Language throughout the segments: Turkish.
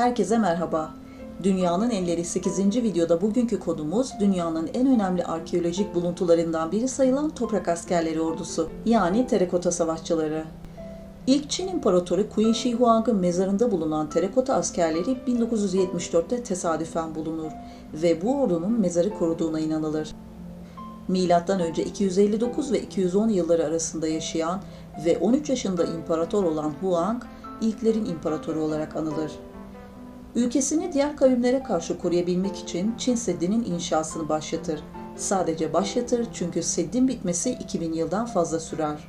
Herkese merhaba. Dünyanın Enleri 8. videoda bugünkü konumuz dünyanın en önemli arkeolojik buluntularından biri sayılan toprak askerleri ordusu yani terakota savaşçıları. İlk Çin İmparatoru Qin Shi Huang'ın mezarında bulunan terakota askerleri 1974'te tesadüfen bulunur ve bu ordunun mezarı koruduğuna inanılır. Milattan önce 259 ve 210 yılları arasında yaşayan ve 13 yaşında imparator olan Huang, ilklerin imparatoru olarak anılır. Ülkesini diğer kavimlere karşı koruyabilmek için Çin Seddi'nin inşasını başlatır. Sadece başlatır çünkü Seddin bitmesi 2000 yıldan fazla sürer.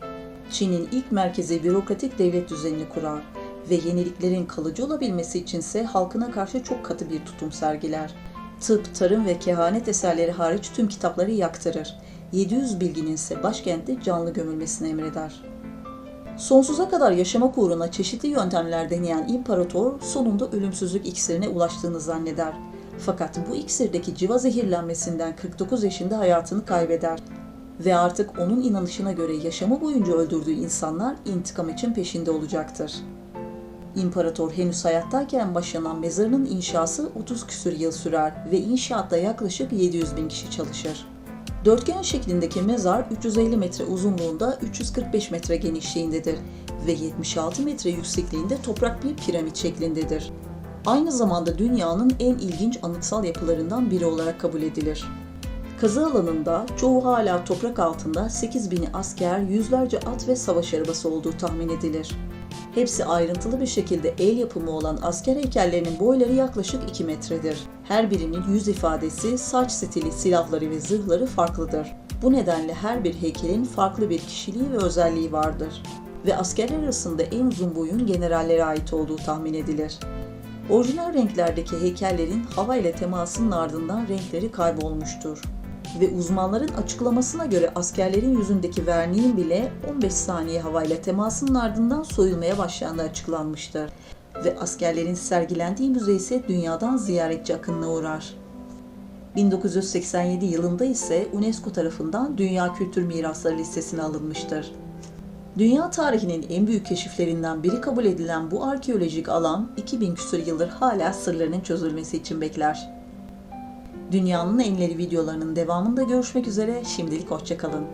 Çin'in ilk merkezi bürokratik devlet düzenini kurar ve yeniliklerin kalıcı olabilmesi içinse halkına karşı çok katı bir tutum sergiler. Tıp, tarım ve kehanet eserleri hariç tüm kitapları yaktırır. 700 bilginin ise başkentte canlı gömülmesini emreder. Sonsuza kadar yaşamak uğruna çeşitli yöntemler deneyen imparator sonunda ölümsüzlük iksirine ulaştığını zanneder. Fakat bu iksirdeki civa zehirlenmesinden 49 yaşında hayatını kaybeder. Ve artık onun inanışına göre yaşamı boyunca öldürdüğü insanlar intikam için peşinde olacaktır. İmparator henüz hayattayken başlanan mezarının inşası 30 küsür yıl sürer ve inşaatta yaklaşık 700 bin kişi çalışır. Dörtgen şeklindeki mezar 350 metre uzunluğunda 345 metre genişliğindedir ve 76 metre yüksekliğinde toprak bir piramit şeklindedir. Aynı zamanda dünyanın en ilginç anıtsal yapılarından biri olarak kabul edilir. Kazı alanında çoğu hala toprak altında 8 bini asker, yüzlerce at ve savaş arabası olduğu tahmin edilir. Hepsi ayrıntılı bir şekilde el yapımı olan asker heykellerinin boyları yaklaşık 2 metredir. Her birinin yüz ifadesi, saç stili, silahları ve zırhları farklıdır. Bu nedenle her bir heykelin farklı bir kişiliği ve özelliği vardır. Ve askerler arasında en uzun boyun generallere ait olduğu tahmin edilir. Orijinal renklerdeki heykellerin hava ile temasının ardından renkleri kaybolmuştur ve uzmanların açıklamasına göre askerlerin yüzündeki verniğin bile 15 saniye havayla temasının ardından soyulmaya başlandığı açıklanmıştır. Ve askerlerin sergilendiği müze ise dünyadan ziyaretçi akınına uğrar. 1987 yılında ise UNESCO tarafından Dünya Kültür Mirasları listesine alınmıştır. Dünya tarihinin en büyük keşiflerinden biri kabul edilen bu arkeolojik alan 2000 küsur yıldır hala sırlarının çözülmesi için bekler. Dünyanın enleri videolarının devamında görüşmek üzere. Şimdilik hoşçakalın.